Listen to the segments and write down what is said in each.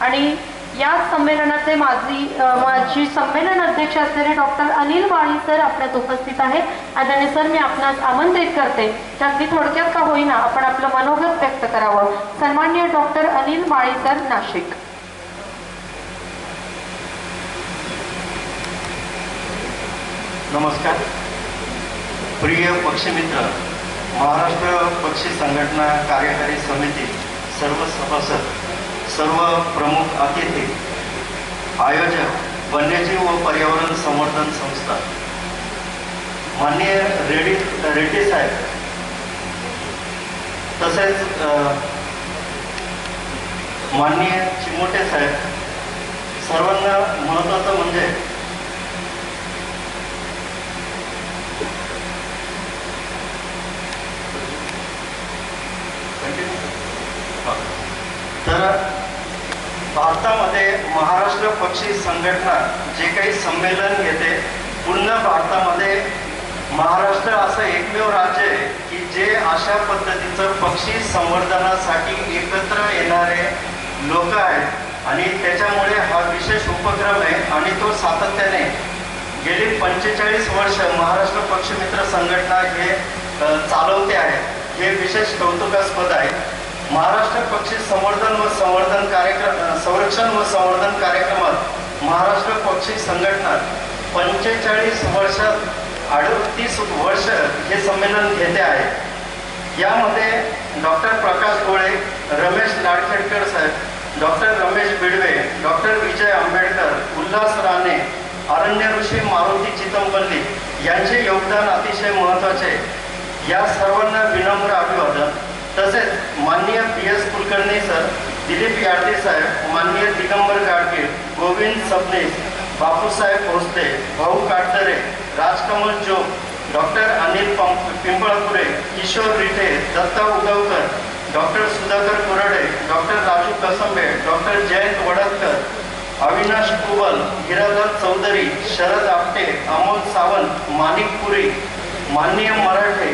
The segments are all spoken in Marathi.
आणि या संमेलनाचे माझी माझी संमेलन अध्यक्ष असलेले डॉक्टर अनिल वाणी सर आपल्यात उपस्थित आहेत. आदरणीय सर मी आपणास आमंत्रित करते. की अगदी थोडक्यात का होईना आपण आपलं मनोगत व्यक्त करावं. सन्मान्य डॉक्टर अनिल वाणी सर नाशिक. नमस्कार. प्रिय पक्षमित्र महाराष्ट्र पक्षी संघटना कार्यकारी समिती सर्व सभासद सर्व प्रमुख अतिथी आयोजक वन्यजीव व पर्यावरण संवर्धन संस्था माननीय रेडी रेड्डी साहेब तसेच माननीय चिमोटे साहेब सर्वांना महत्त्वाचं म्हणजे भारतामध्ये महाराष्ट्र पक्षी संघटना जे काही संमेलन घेते पूर्ण भारतामध्ये महाराष्ट्र असं एकमेव राज्य आहे की जे अशा पद्धतीचं पक्षी संवर्धनासाठी एकत्र येणारे लोक आहेत. आणि त्याच्यामुळे हा विशेष उपक्रम आहे आणि तो सातत्याने गेली पंचेचाळीस वर्ष महाराष्ट्र पक्षमित्र संघटना हे चालवते आहे. हे विशेष कौतुकास्पद आहे. महाराष्ट्र पक्षी संवर्धन व संवर्धन कार्यक्रम संरक्षण व संवर्धन कार्यक्रमात महाराष्ट्र पक्षी संघटना पंचेचाळीस वर्षात अडतीस वर्ष हे संमेलन घेते आहे. यामध्ये doctor Prakash Gole Ramesh Ladkhedkar Saheb doctor Ramesh Bidwe doctor Vijay Ambedkar Ulhas Rane Aranya Rishi Maruti Chitampalli यांचे योगदान अतिशय महत्त्वाचे आहे या सर्वांना विनम्र अभिवादन. तसेच माननीय P S Kulkarni sir Dilip Gadge saheb माननीय Digambar Gadge Govind Sabnis Bapusaheb Bhosale Bhau Katdare Rajkamal Jog doctor Anil Pimpalpure Kishor Rithe Datta Ugavkar doctor Sudhakar Kurde doctor Raju Kasambe doctor Jayant Wadatkar Avinash Kubal Hiradhar Chaudhari Sharad Apte Amol Sawant Manik Puri माननीय Marathe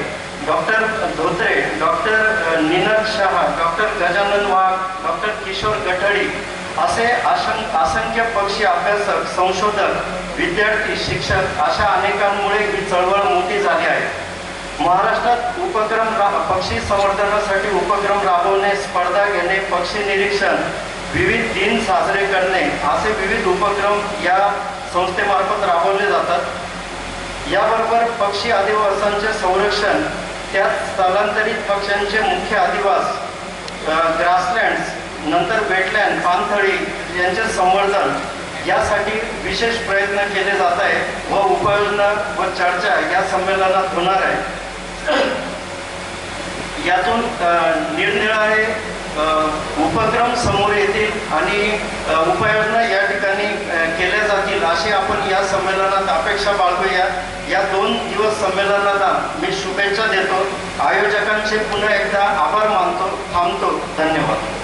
doctor Dhotre doctor Ninad Shah doctor Gajanan Wagh doctor Kishor Gathadi असे असं असंख्य पक्षी अभ्यासक संशोधक विद्यार्थी शिक्षक अशा अनेकांमुळे ही चळवळ मोठी झाली आहे. महाराष्ट्रात उपक्रम रा- पक्षी संवर्धनासाठी उपक्रम राबवणे स्पर्धा घेणे पक्षी निरीक्षण विविध दिन साजरे करणे असे विविध उपक्रम या संस्थेमार्फत राबवले जातात. याबरोबर पक्षी अधिवासांचे संरक्षण त्यात स्थलांतरित पक्ष्यांचे मुख्य अधिवास ग्रासलँड्स नंतर वेटलँड पानथळी यांचे संवर्धन यासाठी विशेष प्रयत्न केले जात आहे व उपाययोजना व चर्चा या संमेलनात होणार आहे. यातून निरनिराळे उपक्रम समोर येतील आणि उपाययोजना या ठिकाणी केल्या जातील अशी आपण या संमेलनात अपेक्षा बाळगूया. या दोन दिवस संमेलनाला मी शुभेच्छा देतो. आयोजकांचे पुन्हा एकदा आभार मानतो थांबतो. धन्यवाद.